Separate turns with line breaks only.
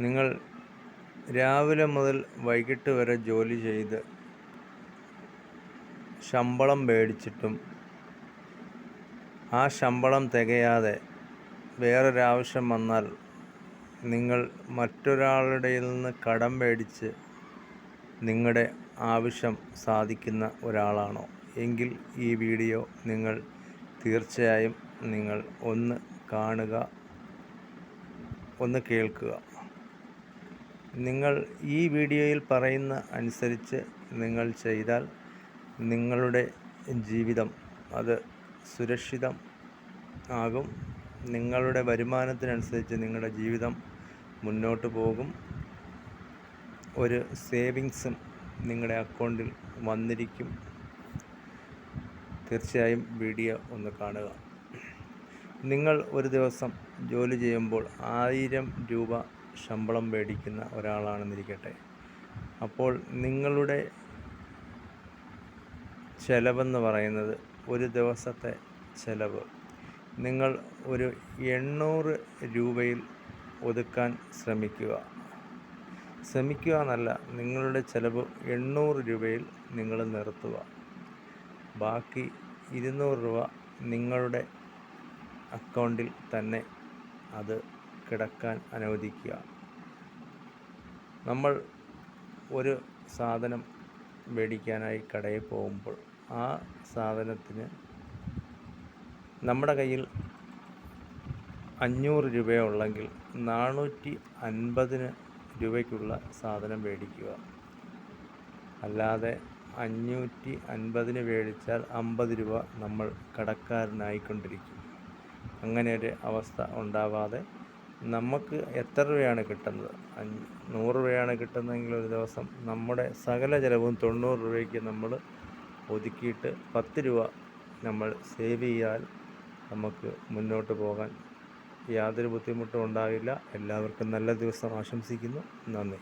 നിങ്ങൾ രാവിലെ മുതൽ വൈകിട്ട് വരെ ജോലി ചെയ്ത് ശമ്പളം മേടിച്ചിട്ടും ആ ശമ്പളം തികയാതെ വേറൊരാവശ്യം വന്നാൽ നിങ്ങൾ മറ്റൊരാളുടെ നിന്ന് കടം മേടിച്ച് നിങ്ങളുടെ ആവശ്യം സാധിക്കുന്ന ഒരാളാണോ? എങ്കിൽ ഈ വീഡിയോ നിങ്ങൾ തീർച്ചയായും നിങ്ങൾ ഒന്ന് കാണുക ഒന്ന് കേൾക്കുക. നിങ്ങൾ ഈ വീഡിയോയിൽ പറയുന്ന അനുസരിച്ച് നിങ്ങൾ ചെയ്താൽ നിങ്ങളുടെ ജീവിതം അത് സുരക്ഷിതം ആകും. നിങ്ങളുടെ വരുമാനത്തിനനുസരിച്ച് നിങ്ങളുടെ ജീവിതം മുന്നോട്ട് പോകും. ഒരു സേവിങ്സും നിങ്ങളുടെ അക്കൗണ്ടിൽ വന്നിരിക്കും. തീർച്ചയായും വീഡിയോ ഒന്ന് കാണുക. നിങ്ങൾ ഒരു ദിവസം ജോലി ചെയ്യുമ്പോൾ ആയിരം രൂപ ശമ്പളം മേടിക്കുന്ന ഒരാളാണെന്നിരിക്കട്ടെ. അപ്പോൾ നിങ്ങളുടെ ചിലവെന്ന് പറയുന്നത് ഒരു ദിവസത്തെ ചെലവ്. നിങ്ങൾ ഒരു എണ്ണൂറ് രൂപയിൽ ഒതുക്കാൻ ശ്രമിക്കുക. ശ്രമിക്കുക എന്നല്ല നിങ്ങളുടെ ചിലവ് എണ്ണൂറ് രൂപയിൽ നിങ്ങൾ നിർത്തുക. ബാക്കി ഇരുന്നൂറ് രൂപ നിങ്ങളുടെ അക്കൗണ്ടിൽ തന്നെ അത് കിടക്കാൻ അനുവദിക്കുക. നമ്മൾ ഒരു സാധനം മേടിക്കാനായി കടയിൽ പോകുമ്പോൾ ആ സാധനത്തിന് നമ്മുടെ കയ്യിൽ അഞ്ഞൂറ് രൂപയുള്ളെങ്കിൽ നാനൂറ്റി അൻപതിന് രൂപയ്ക്കുള്ള സാധനം മേടിക്കുക. അല്ലാതെ അഞ്ഞൂറ്റി അൻപതിന് മേടിച്ചാൽ അമ്പത് രൂപ നമ്മൾ കടക്കാരനായിക്കൊണ്ടിരിക്കും. അങ്ങനെ ഒരു അവസ്ഥ ഉണ്ടാവാതെ നമുക്ക് എത്ര രൂപയാണ് കിട്ടുന്നത്? അഞ്ഞ് നൂറ് രൂപയാണ് കിട്ടുന്നതെങ്കിൽ ഒരു ദിവസം നമ്മുടെ സകല ചിലവും തൊണ്ണൂറ് രൂപയ്ക്ക് നമ്മൾ ഒതുക്കിയിട്ട് പത്ത് രൂപ നമ്മൾ സേവ് ചെയ്താൽ നമുക്ക് മുന്നോട്ട് പോകാൻ യാതൊരു ബുദ്ധിമുട്ടും ഉണ്ടാകില്ല എല്ലാവർക്കും നല്ല ദിവസം ആശംസിക്കുന്നു. നന്ദി.